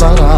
yansımış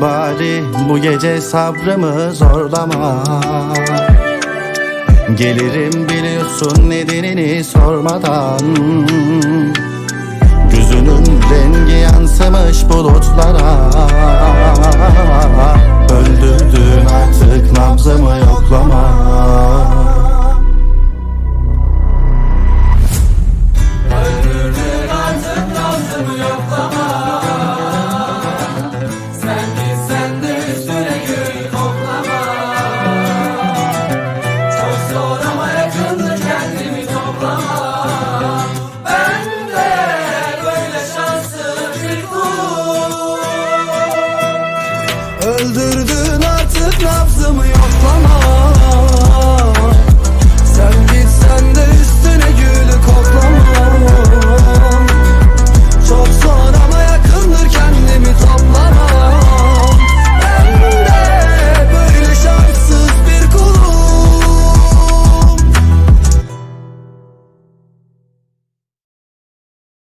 Bari bu gece sabrımı zorlama. Gelirim biliyorsun nedenini sormadan. Gözünün rengi yansımış bulutlara Gördün artık nabzımı yoklama. Sen gitsen